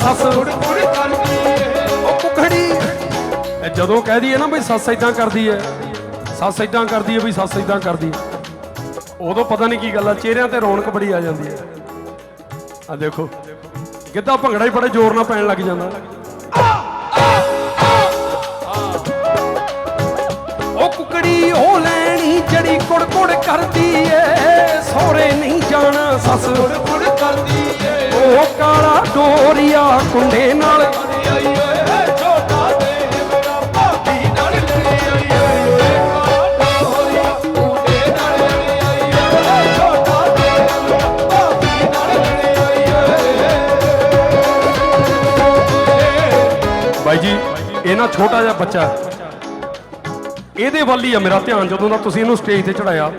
ਸੱਸ ਕੁੜ ਕੁੜ ਕਰਦੀ ਏ। ਉਹ ਕੁਖੜੀ ਇਹ ਜਦੋਂ ਕਹਿ ਦਈਏ ਨਾ ਵੀ ਸੱਸ ਇਦਾਂ ਕਰਦੀ ਹੈ ਸੱਸ ਇਦਾਂ ਕਰਦੀ ਹੈ ਵੀ ਸੱਸ ਇਦਾਂ ਕਰਦੀ ਉਦੋਂ ਪਤਾ ਨਹੀਂ ਕੀ ਗੱਲ ਆ ਚਿਹਰਿਆਂ ਤੇ ਰੌਣਕ ਬੜੀ ਆ ਜਾਂਦੀ ਹੈ ਆ ਦੇਖੋ ਗਿੱਧਾ ਭੰਗੜਾ ਹੀ ਬੜੇ ਜ਼ੋਰ ਨਾਲ ਪੈਣ ਲੱਗ ਜਾਂਦਾ। ਉਹ ਕੁਕੜੀ ਉਹ ਲੈਣੀ ਜਿਹੜੀ ਕੁੜ ਕੁੜ ਕਰਦੀ ਏ ਸੋਹਰੇ ਨਹੀਂ ਜਾਣਾ ਸੱਸ ਕਰਦੀ ਏ ਉਹ ਕਾਲਾ ਡੋਰੀਆ ਕੁੰਡੇ ਨਾਲ। ਬਾਈ ਜੀ ਇਹ ਨਾ ਛੋਟਾ ਜਿਹਾ ਬੱਚਾ। ਇਹਦੇ ਵੱਲ ਹੀ ਆ ਮੇਰਾ ਧਿਆਨ ਜਦੋਂ ਦਾ ਤੁਸੀਂ ਇਹਨੂੰ ਸਟੇਜ ਤੇ ਚੜਾਇਆ।